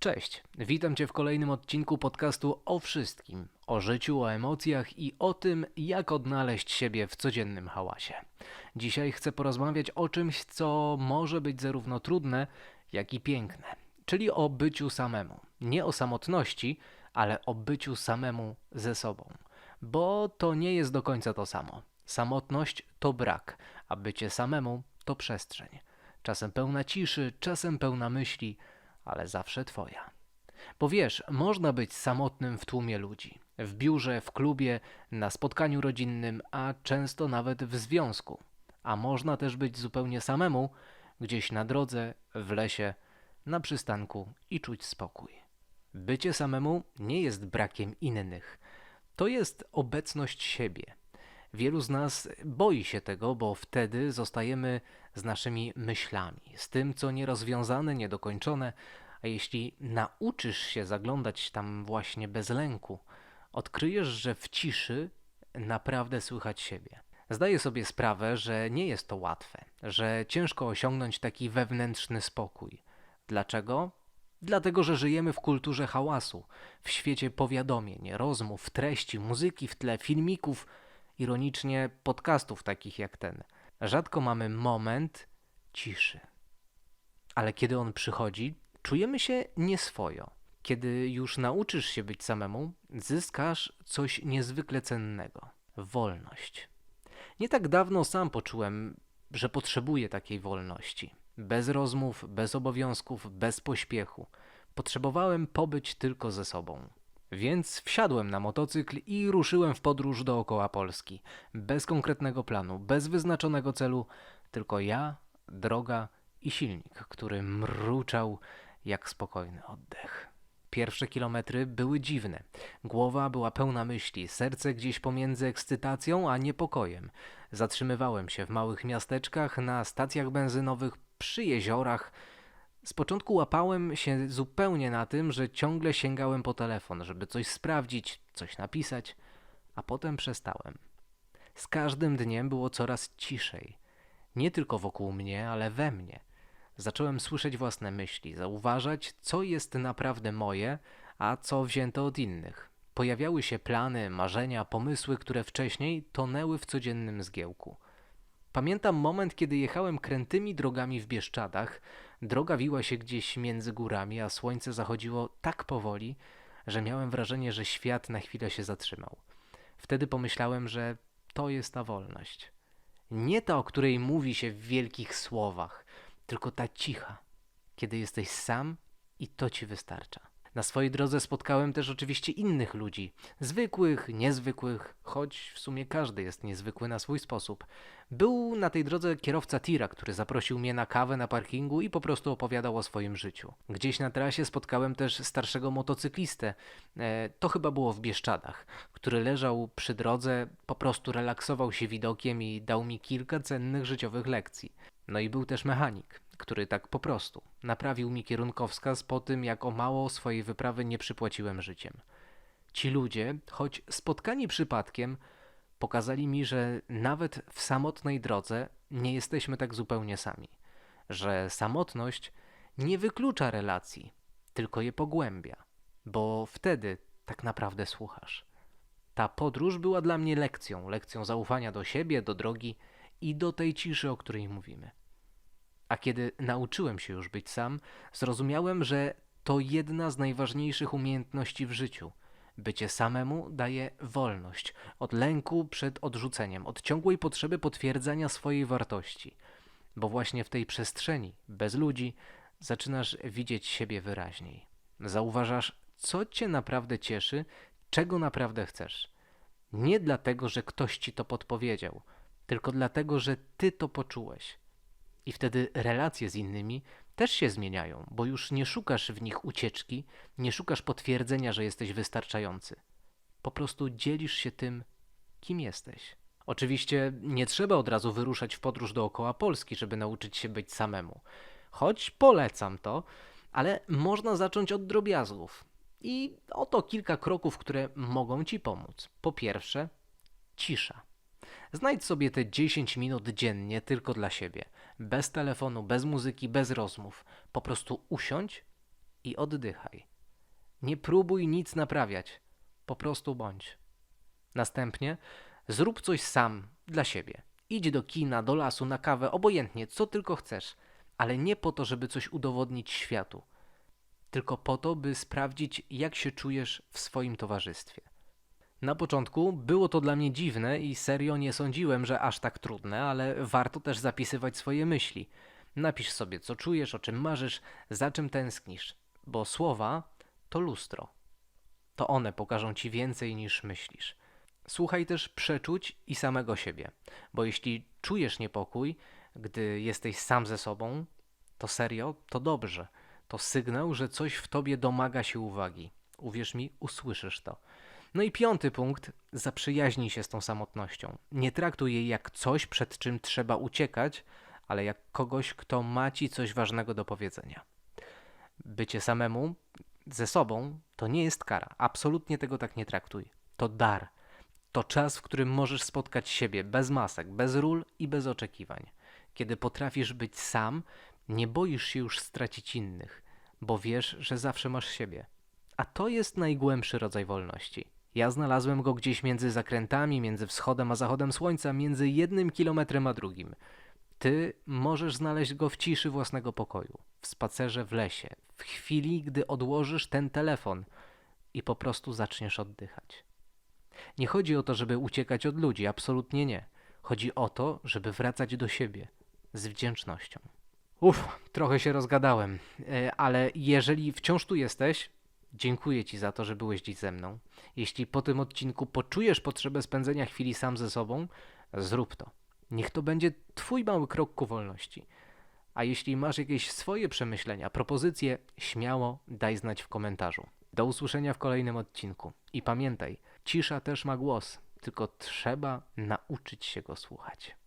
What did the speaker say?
Cześć, witam Cię w kolejnym odcinku podcastu o wszystkim, o życiu, o emocjach i o tym, jak odnaleźć siebie w codziennym hałasie. Dzisiaj chcę porozmawiać o czymś, co może być zarówno trudne, jak i piękne, czyli o byciu samemu. Nie o samotności, ale o byciu samemu ze sobą, bo to nie jest do końca to samo. Samotność to brak, a bycie samemu to przestrzeń. Czasem pełna ciszy, czasem pełna myśli, ale zawsze twoja. Bo wiesz, można być samotnym w tłumie ludzi, w biurze, w klubie, na spotkaniu rodzinnym, a często nawet w związku. A można też być zupełnie samemu, gdzieś na drodze, w lesie, na przystanku i czuć spokój. Bycie samemu nie jest brakiem innych, to jest obecność siebie. Wielu z nas boi się tego, bo wtedy zostajemy z naszymi myślami, z tym, co nierozwiązane, niedokończone, a jeśli nauczysz się zaglądać tam właśnie bez lęku, odkryjesz, że w ciszy naprawdę słychać siebie. Zdaję sobie sprawę, że nie jest to łatwe, że ciężko osiągnąć taki wewnętrzny spokój. Dlaczego? Dlatego, że żyjemy w kulturze hałasu, w świecie powiadomień, rozmów, treści, muzyki w tle, filmików, ironicznie podcastów takich jak ten. Rzadko mamy moment ciszy. Ale kiedy on przychodzi, czujemy się nieswojo. Kiedy już nauczysz się być samemu, zyskasz coś niezwykle cennego wolność. Nie tak dawno sam poczułem, że potrzebuję takiej wolności. Bez rozmów, bez obowiązków, bez pośpiechu. Potrzebowałem pobyć tylko ze sobą. Więc wsiadłem na motocykl i ruszyłem w podróż dookoła Polski. Bez konkretnego planu, bez wyznaczonego celu, tylko ja, droga i silnik, który mruczał jak spokojny oddech. Pierwsze kilometry były dziwne. Głowa była pełna myśli, serce gdzieś pomiędzy ekscytacją a niepokojem. Zatrzymywałem się w małych miasteczkach, na stacjach benzynowych, przy jeziorach. Z początku łapałem się zupełnie na tym, że ciągle sięgałem po telefon, żeby coś sprawdzić, coś napisać, a potem przestałem. Z każdym dniem było coraz ciszej. Nie tylko wokół mnie, ale we mnie. Zacząłem słyszeć własne myśli, zauważać, co jest naprawdę moje, a co wzięte od innych. Pojawiały się plany, marzenia, pomysły, które wcześniej tonęły w codziennym zgiełku. Pamiętam moment, kiedy jechałem krętymi drogami w Bieszczadach. Droga wiła się gdzieś między górami, a słońce zachodziło tak powoli, że miałem wrażenie, że świat na chwilę się zatrzymał. Wtedy pomyślałem, że to jest ta wolność. Nie ta, o której mówi się w wielkich słowach, tylko ta cicha, kiedy jesteś sam i to ci wystarcza. Na swojej drodze spotkałem też oczywiście innych ludzi, zwykłych, niezwykłych, choć w sumie każdy jest niezwykły na swój sposób. Był na tej drodze kierowca tira, który zaprosił mnie na kawę na parkingu i po prostu opowiadał o swoim życiu. Gdzieś na trasie spotkałem też starszego motocyklistę, e, to chyba było w Bieszczadach, który leżał przy drodze, po prostu relaksował się widokiem i dał mi kilka cennych życiowych lekcji. No i był też mechanik, który tak po prostu naprawił mi kierunkowskaz po tym, jak o mało swojej wyprawy nie przypłaciłem życiem. Ci ludzie, choć spotkani przypadkiem, pokazali mi, że nawet w samotnej drodze nie jesteśmy tak zupełnie sami, że samotność nie wyklucza relacji, tylko je pogłębia, bo wtedy tak naprawdę słuchasz. Ta podróż była dla mnie lekcją, lekcją zaufania do siebie, do drogi i do tej ciszy, o której mówimy. A kiedy nauczyłem się już być sam, zrozumiałem, że to jedna z najważniejszych umiejętności w życiu. Bycie samemu daje wolność od lęku przed odrzuceniem, od ciągłej potrzeby potwierdzania swojej wartości. Bo właśnie w tej przestrzeni, bez ludzi, zaczynasz widzieć siebie wyraźniej. Zauważasz, co cię naprawdę cieszy, czego naprawdę chcesz. Nie dlatego, że ktoś ci to podpowiedział, tylko dlatego, że ty to poczułeś. I wtedy relacje z innymi też się zmieniają, bo już nie szukasz w nich ucieczki, nie szukasz potwierdzenia, że jesteś wystarczający. Po prostu dzielisz się tym, kim jesteś. Oczywiście nie trzeba od razu wyruszać w podróż dookoła Polski, żeby nauczyć się być samemu. Choć polecam to, ale można zacząć od drobiazgów. I oto kilka kroków, które mogą ci pomóc. Po pierwsze, cisza. Znajdź sobie te 10 minut dziennie tylko dla siebie. Bez telefonu, bez muzyki, bez rozmów. Po prostu usiądź i oddychaj. Nie próbuj nic naprawiać, po prostu bądź. Następnie zrób coś sam dla siebie. Idź do kina, do lasu, na kawę, obojętnie, co tylko chcesz, ale nie po to, żeby coś udowodnić światu, tylko po to, by sprawdzić, jak się czujesz w swoim towarzystwie. Na początku było to dla mnie dziwne i serio nie sądziłem, że aż tak trudne, ale warto też zapisywać swoje myśli. Napisz sobie, co czujesz, o czym marzysz, za czym tęsknisz, bo słowa to lustro. To one pokażą ci więcej niż myślisz. Słuchaj też przeczuć i samego siebie, bo jeśli czujesz niepokój, gdy jesteś sam ze sobą, to serio, to dobrze. To sygnał, że coś w tobie domaga się uwagi. Uwierz mi, usłyszysz to. No i piąty punkt, zaprzyjaźnij się z tą samotnością. Nie traktuj jej jak coś, przed czym trzeba uciekać, ale jak kogoś, kto ma ci coś ważnego do powiedzenia. Bycie samemu, ze sobą, to nie jest kara. Absolutnie tego tak nie traktuj. To dar. To czas, w którym możesz spotkać siebie bez masek, bez ról i bez oczekiwań. Kiedy potrafisz być sam, nie boisz się już stracić innych, bo wiesz, że zawsze masz siebie. A to jest najgłębszy rodzaj wolności. Ja znalazłem go gdzieś między zakrętami, między wschodem a zachodem słońca, między jednym kilometrem a drugim. Ty możesz znaleźć go w ciszy własnego pokoju, w spacerze w lesie, w chwili, gdy odłożysz ten telefon i po prostu zaczniesz oddychać. Nie chodzi o to, żeby uciekać od ludzi, absolutnie nie. Chodzi o to, żeby wracać do siebie z wdzięcznością. Uff, trochę się rozgadałem, e, ale jeżeli wciąż tu jesteś, dziękuję Ci za to, że byłeś dziś ze mną. Jeśli po tym odcinku poczujesz potrzebę spędzenia chwili sam ze sobą, zrób to. Niech to będzie Twój mały krok ku wolności. A jeśli masz jakieś swoje przemyślenia, propozycje, śmiało daj znać w komentarzu. Do usłyszenia w kolejnym odcinku. I pamiętaj, cisza też ma głos, tylko trzeba nauczyć się go słuchać.